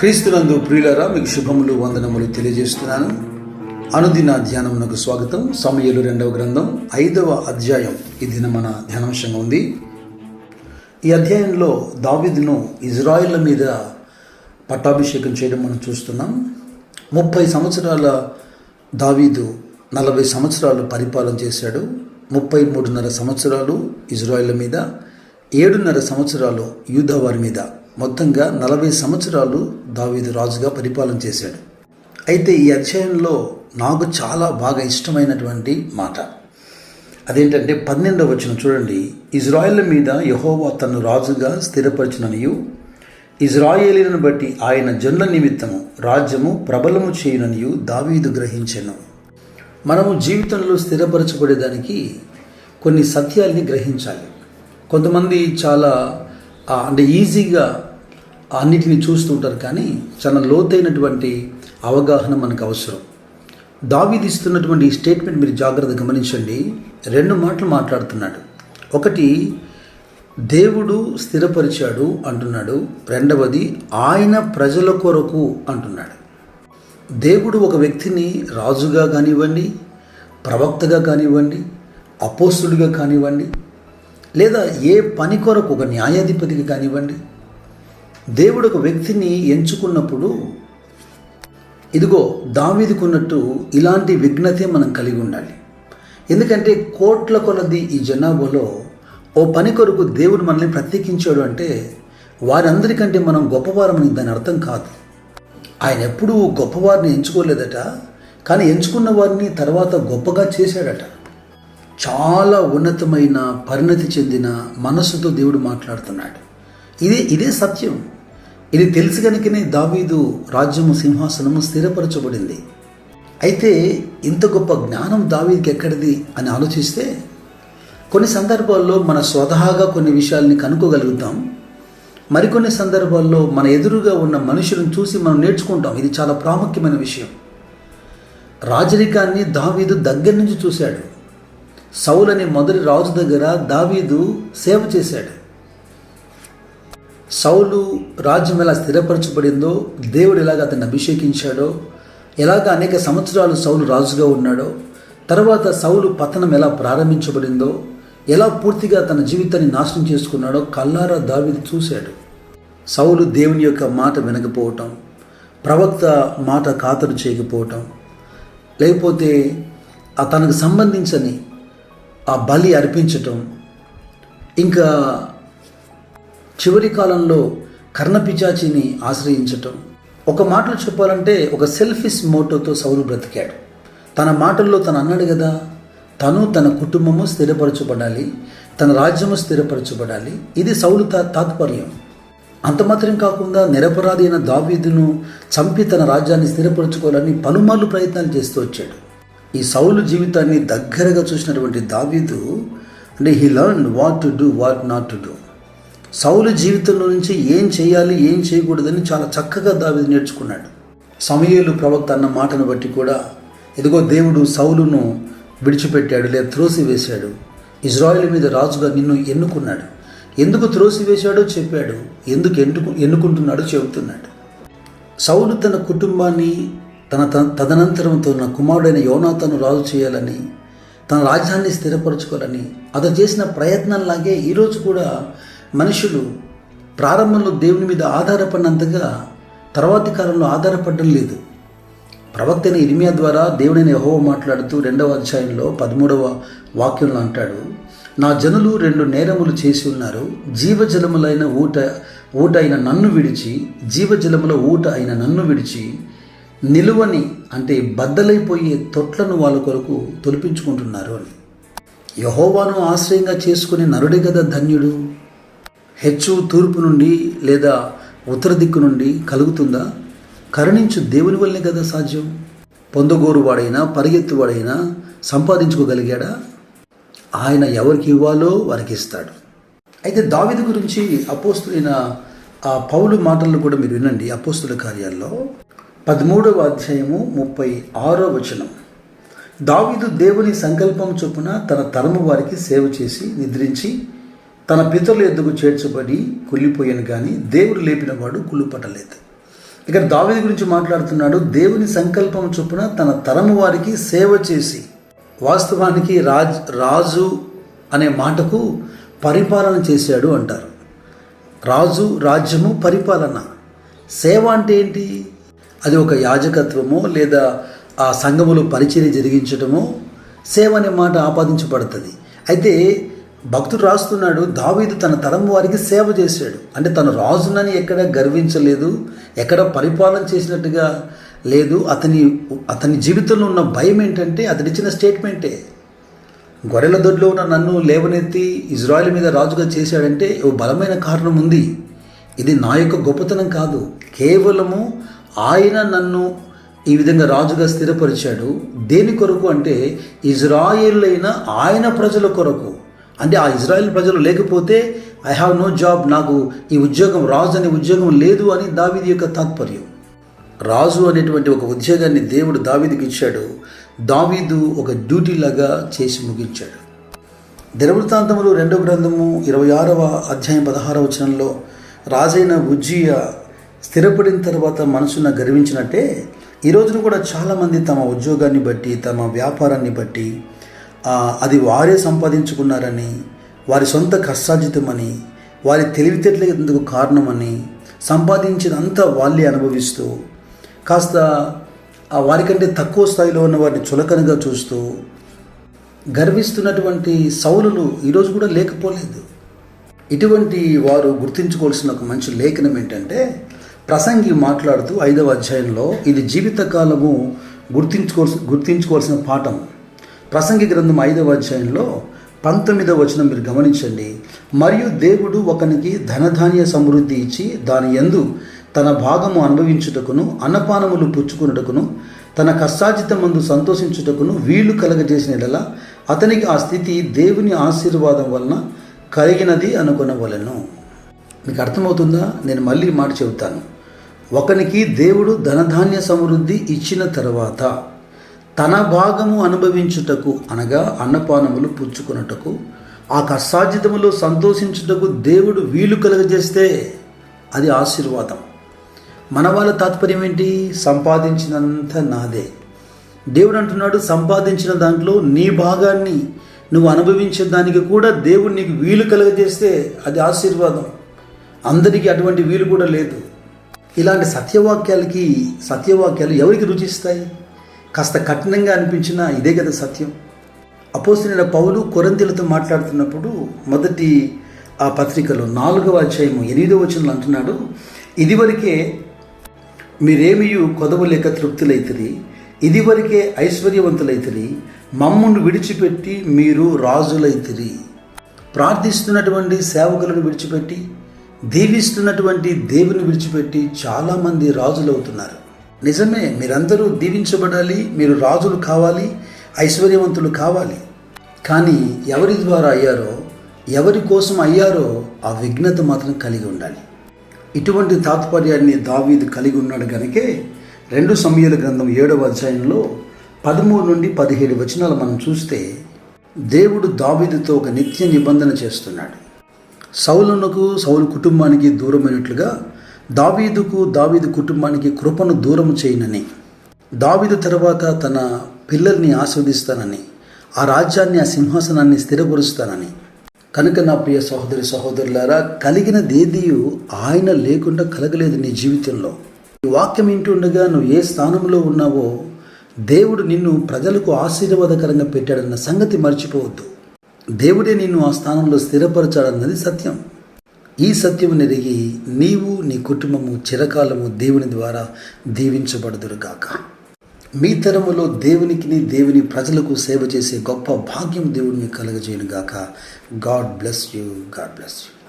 క్రీస్తునందు ప్రియులరా మీకు శుభములు వందనములు తెలియజేస్తున్నాను. అనుదిన ధ్యానమునకు స్వాగతం. సమయలు రెండవ గ్రంథం ఐదవ అధ్యాయం. ఈ దిన మన ధ్యానాంశంగా ఉంది. ఈ అధ్యాయంలో దావిదును ఇజ్రాయిల్ మీద పట్టాభిషేకం చేయడం మనం చూస్తున్నాం. ముప్పై సంవత్సరాల దావీదు నలభై సంవత్సరాలు పరిపాలన చేశాడు. ముప్పై మూడున్నర సంవత్సరాలు ఇజ్రాయిల్ మీద ఏడున్నర సంవత్సరాలు యూదా వారి మీద. మొత్తంగా నలభై సంవత్సరాలు దావీదు రాజుగా పరిపాలన చేశాడు. అయితే ఈ అధ్యాయంలో నాకు చాలా బాగా ఇష్టమైనటువంటి మాట. అదేంటంటే పన్నెండవ వచనం చూడండి. ఇజ్రాయెల్ మీద యహోవా తను రాజుగా స్థిరపరచుననియు ఇజ్రాయేలీలను బట్టి ఆయన జన్ల నిమిత్తము రాజ్యము ప్రబలము చేయుననియు దావీదు గ్రహించెను. మనము జీవితంలో స్థిరపరచబడేదానికి కొన్ని సత్యాల్ని గ్రహించాలి. కొంతమంది చాలా అంటే ఈజీగా అన్నిటిని చూస్తూ ఉంటారు కానీ చాలా లోతైనటువంటి అవగాహన మనకు అవసరం. దావీదిస్తున్నటువంటి ఈ స్టేట్మెంట్ మీరు జాగ్రత్తగా గమనించండి. రెండు మాటలు మాట్లాడుతున్నాడు. ఒకటి దేవుడు స్థిరపరిచాడు అంటున్నాడు. రెండవది ఆయన ప్రజల కొరకు అంటున్నాడు. దేవుడు ఒక వ్యక్తిని రాజుగా కానివ్వండి ప్రవక్తగా కానివ్వండి అపోస్తుడిగా కానివ్వండి లేదా ఏ పని కొరకు ఒక న్యాయాధిపతికి కానివ్వండి దేవుడు ఒక వ్యక్తిని ఎంచుకున్నప్పుడు ఇదిగో దావీదుకున్నట్టు ఇలాంటి విఘ్నతే మనం కలిగి ఉండాలి. ఎందుకంటే కోట్ల కొలది ఈ జనాభాలో ఓ పని కొరకు దేవుడు మనల్ని ప్రత్యేకించాడు అంటే వారందరికంటే మనం గొప్పవారమని దాని అర్థం కాదు. ఆయన ఎప్పుడూ గొప్పవారిని ఎంచుకోలేదట కానీ ఎంచుకున్న వారిని తర్వాత గొప్పగా చేశాడట. చాలా ఉన్నతమైన పరిణతి చెందిన మనసుతో దేవుడు మాట్లాడుతున్నాడు. ఇదే ఇదే సత్యం. ఇది తెలుసు కనుకనే దావీదు రాజ్యము సింహాసనము స్థిరపరచబడింది. అయితే ఇంత గొప్ప జ్ఞానం దావీదికి ఎక్కడిది అని ఆలోచిస్తే కొన్ని సందర్భాల్లో మన స్వతహాగా కొన్ని విషయాల్ని కనుక్కోగలుగుతాం. మరికొన్ని సందర్భాల్లో మన ఎదురుగా ఉన్న మనుషులను చూసి మనం నేర్చుకుంటాం. ఇది చాలా ప్రాముఖ్యమైన విషయం. రాజరికాన్ని దావీదు దగ్గర నుంచి చూశాడు. సౌల్ అనే మొదటి రాజు దగ్గర దావీదు సేవ చేశాడు. సౌలు రాజ్యం ఎలా స్థిరపరచబడిందో దేవుడు ఎలాగ అతన్ని అభిషేకించాడో ఎలాగ అనేక సంవత్సరాలు సౌలు రాజుగా ఉన్నాడో తర్వాత సౌలు పతనం ఎలా ప్రారంభించబడిందో ఎలా పూర్తిగా తన జీవితాన్ని నాశనం చేసుకున్నాడో కల్లారా దావిని చూశాడు. సౌలు దేవుని యొక్క మాట వినకపోవటం ప్రవక్త మాట ఖాతరు చేయకపోవటం లేకపోతే తనకు సంబంధించని ఆ బలి అర్పించటం ఇంకా చివరి కాలంలో కర్ణపిచాచిని ఆశ్రయించటం. ఒక మాటలు చెప్పాలంటే ఒక సెల్ఫిష్ మోటోతో సౌలు బ్రతికాడు. తన మాటల్లో తను అన్నాడు కదా తను తన కుటుంబము స్థిరపరచబడాలి తన రాజ్యము స్థిరపరచబడాలి ఇది సౌలు తా తాత్పర్యం. అంతమాత్రం కాకుండా నిరపరాధి అయిన దావీదును చంపి తన రాజ్యాన్ని స్థిరపరచుకోవాలని పలుమార్లు ప్రయత్నాలు చేస్తూ వచ్చాడు. ఈ సౌలు జీవితాన్ని దగ్గరగా చూసినటువంటి దావీదు అంటే he learn what to do what not to do సౌలు జీవితంలో నుంచి ఏం చేయాలి ఏం చేయకూడదని చాలా చక్కగా దావి నేర్చుకున్నాడు. సమయలు ప్రవక్త అన్న మాటను బట్టి కూడా ఇదిగో దేవుడు సౌలును విడిచిపెట్టాడు లేదా త్రోసి వేశాడు ఇజ్రాయిల్ మీద రాజుగా నిన్ను ఎన్నుకున్నాడు. ఎందుకు త్రోసి వేశాడో చెప్పాడు ఎందుకు ఎన్నుకు ఎన్నుకుంటున్నాడో చెబుతున్నాడు. సౌలు తన కుటుంబాన్ని తన త- తదనంతరం తన కుమారుడైన యోనాతను రాజు చేయాలని తన రాజ్యాన్ని స్థిరపరచుకోవాలని అతను చేసిన ప్రయత్నంలాగే ఈరోజు కూడా మనుషులు ప్రారంభంలో దేవుని మీద ఆధారపడినంతగా తర్వాతి కాలంలో ఆధారపడడం లేదు. ప్రవక్త అయిన ద్వారా దేవుడైన యహోవ మాట్లాడుతూ రెండవ అధ్యాయంలో పదమూడవ వాక్యంలో అంటాడు నా జనులు రెండు నేరములు చేసి ఉన్నారు. జీవజలములైన ఊట ఊట అయిన నన్ను విడిచి జీవజలముల ఊట అయిన నన్ను విడిచి నిలువని అంటే బద్దలైపోయే తొట్లను వాళ్ళ కొరకు తొలిపించుకుంటున్నారు అని. యహోవాను ఆశ్రయంగా చేసుకునే నరుడే కదా ధన్యుడు? హెచ్చు తూర్పు నుండి లేదా ఉత్తర దిక్కు నుండి కలుగుతుందా? కరుణించు దేవుని వల్లే కదా సాధ్యం. పొందగోరు వాడైనా పరిగెత్తువాడైనా సంపాదించుకోగలిగాడా? ఆయన ఎవరికి ఇవ్వాలో వారికి ఇస్తాడు. అయితే దావిది గురించి అపోస్తులైన ఆ పౌలు మాటలను కూడా మీరు వినండి అపోస్తుల కార్యాల్లో. పదమూడవ అధ్యాయము ముప్పై ఆరో వచనం. దావీదు దేవుని సంకల్పం చొప్పున తన తరము వారికి సేవ చేసి నిద్రించి తన పితరుల ఎద్దుకు చేర్చబడి కుళ్ళిపోయాను కానీ దేవుడు లేపినవాడు కుళ్ళుపట్టలేదు. ఇక్కడ దావేది గురించి మాట్లాడుతున్నాడు. దేవుని సంకల్పం చొప్పున తన తరము వారికి సేవ చేసి వాస్తవానికి రాజ్ రాజు అనే మాటకు పరిపాలన చేశాడు అంటారు. రాజు రాజ్యము పరిపాలన. సేవ అంటే ఏంటి? అది ఒక యాజకత్వము లేదా ఆ సంఘములో పరిచయం జరిగించటము సేవ అనే మాట ఆపాదించబడుతుంది. అయితే భక్తుడు రాస్తున్నాడు దావీదు తన తరం వారికి సేవ చేశాడు. అంటే తను రాజునని ఎక్కడ గర్వించలేదు ఎక్కడ పరిపాలన చేసినట్టుగా లేదు. అతని అతని జీవితంలో ఉన్న భయం ఏంటంటే అతడిచ్చిన స్టేట్మెంటే. గొర్రెల దొడ్లో ఉన్న నన్ను లేవనెత్తి ఇజ్రాయెల్ మీద రాజుగా చేశాడంటే ఓ బలమైన కారణం ఉంది. ఇది నా యొక్క గొప్పతనం కాదు. కేవలము ఆయన నన్ను ఈ విధంగా రాజుగా స్థిరపరిచాడు. దేని కొరకు అంటే ఇజ్రాయిల్ అయిన ఆయన ప్రజల కొరకు. అంటే ఆ ఇజ్రాయెల్ ప్రజలు లేకపోతే ఐ హ్యావ్ నో జాబ్ నాకు ఈ ఉద్యోగం రాజు అనే ఉద్యోగం లేదు అని దావిది యొక్క తాత్పర్యం. రాజు అనేటువంటి ఒక ఉద్యోగాన్ని దేవుడు దావీదుకి ఇచ్చాడు. దావీదు ఒక డ్యూటీ లాగా చేసి ముగించాడు. దినవృత్తాంతములు రెండో గ్రంథము ఇరవై ఆరవ అధ్యాయం పదహారవ వచనంలో రాజైన ఉజ్జియ స్థిరపడిన తర్వాత మనసున గర్వించినట్టే ఈ రోజున కూడా చాలామంది తమ ఉద్యోగాన్ని బట్టి తమ వ్యాపారాన్ని బట్టి అది వారే సంపాదించుకున్నారని వారి సొంత కష్టార్జితమని వారి తెలివితేటలకు కారణమని సంపాదించినంతా వాళ్ళే అనుభవిస్తూ కాస్త ఆ వారికంటే తక్కువ స్థాయిలో ఉన్న వారిని చులకనగా చూస్తూ గర్విస్తున్నటువంటి సౌలులు ఈరోజు కూడా లేకపోలేదు. ఇటువంటి వారు గుర్తించుకోవాల్సిన ఒక మంచి లేఖనం ఏంటంటే ప్రసంగి మాట్లాడుతూ ఐదవ అధ్యాయంలో ఇది జీవితకాలము గుర్తించుకోవాల్సి గుర్తించుకోవాల్సిన పాఠం. ప్రసంగి గ్రంథం ఐదవ అధ్యాయంలో పంతొమ్మిదవ వచనం మీరు గమనించండి. మరియు దేవుడు ఒకనికి ధనధాన్య సమృద్ధి ఇచ్చి దాని యందు తన భాగము అనుభవించుటకును అన్నపానములు పుచ్చుకున్నటకును తన కష్టార్జితమందు సంతోషించుటకును వీలు కలగజేసిన ఎడల అతనికి ఆ స్థితి దేవుని ఆశీర్వాదం వలన కలిగినది అనుకునవలను. మీకు అర్థమవుతుందా? నేను మళ్ళీ మాట చెబుతాను. ఒకనికి దేవుడు ధనధాన్య సమృద్ధి ఇచ్చిన తర్వాత తన భాగము అనుభవించుటకు అనగా అన్నపానములు పుచ్చుకున్నటకు ఆ కష్టాజితములో సంతోషించుటకు దేవుడు వీలు కలుగజేస్తే అది ఆశీర్వాదం. మన వాళ్ళ తాత్పర్యం ఏంటి? సంపాదించినంత నాదే. దేవుడు అంటున్నాడు సంపాదించిన దాంట్లో నీ భాగాన్ని నువ్వు అనుభవించే దానికి కూడా దేవుడు నీకు వీలు కలుగజేస్తే అది ఆశీర్వాదం. అందరికీ అటువంటి వీలు కూడా లేదు. ఇలాంటి సత్యవాక్యాలకి సత్యవాక్యాలు ఎవరికి రుచిస్తాయి కాస్త కఠినంగా అనిపించినా ఇదే కదా సత్యం. అపోసిన పౌలు కొరంతీలతో మాట్లాడుతున్నప్పుడు మొదటి ఆ పత్రికలో నాలుగవ అధ్యాయము ఎనిమిదవ వచనంలో అంటున్నాడు ఇదివరకే మీరేమియు కొదవలేక తృప్తులైతుంది ఇదివరకే ఐశ్వర్యవంతులైతిరి మమ్మును విడిచిపెట్టి మీరు రాజులైతిరి. ప్రార్థిస్తున్నటువంటి సేవకులను విడిచిపెట్టి దీవిస్తున్నటువంటి దేవుని విడిచిపెట్టి చాలామంది రాజులు అవుతున్నారు నిజమే మీరందరూ దీవించబడాలి మీరు రాజులు కావాలి ఐశ్వర్యవంతులు కావాలి. కానీ ఎవరి ద్వారా అయ్యారో ఎవరి కోసం అయ్యారో ఆ విఘ్నత మాత్రం కలిగి ఉండాలి. ఇటువంటి తాత్పర్యాన్ని దావీదు కలిగి ఉన్నాడు గనుకే రెండు సమయాల గ్రంథం ఏడవ అధ్యాయంలో పదమూడు నుండి పదిహేడు వచనాలు మనం చూస్తే దేవుడు దావీదుతో ఒక నిత్య నిబంధన చేస్తున్నాడు. సౌలునకు సౌలు కుటుంబానికి దూరమైనట్లుగా దావీదుకు దావీదు కుటుంబానికి కృపను దూరం చేయనని దావీదు తర్వాత తన పిల్లల్ని ఆస్వాదిస్తానని ఆ రాజ్యాన్ని ఆ సింహాసనాన్ని స్థిరపరుస్తానని. కనుక నా ప్రియ సహోదరి సహోదరులారా కలిగినదేదియు ఆయన లేకుండా కలగలేదు నీ జీవితంలో. ఈ వాక్యం ఇంటుండగా నువ్వు ఏ స్థానంలో ఉన్నావో దేవుడు నిన్ను ప్రజలకు ఆశీర్వాదకరంగా పెట్టాడన్న సంగతి మర్చిపోవద్దు. దేవుడే నిన్ను ఆ స్థానంలో స్థిరపరచాడన్నది సత్యం. ఈ సత్యము నెరిగి నీవు నీ కుటుంబము చిరకాలము దేవుని ద్వారా దీవించబడుదురుగాక. మీ తరములో దేవునికిని దేవుని ప్రజలకు సేవ చేసే గొప్ప భాగ్యం దేవుడిని కలగజేయునుగాక. God bless you God bless you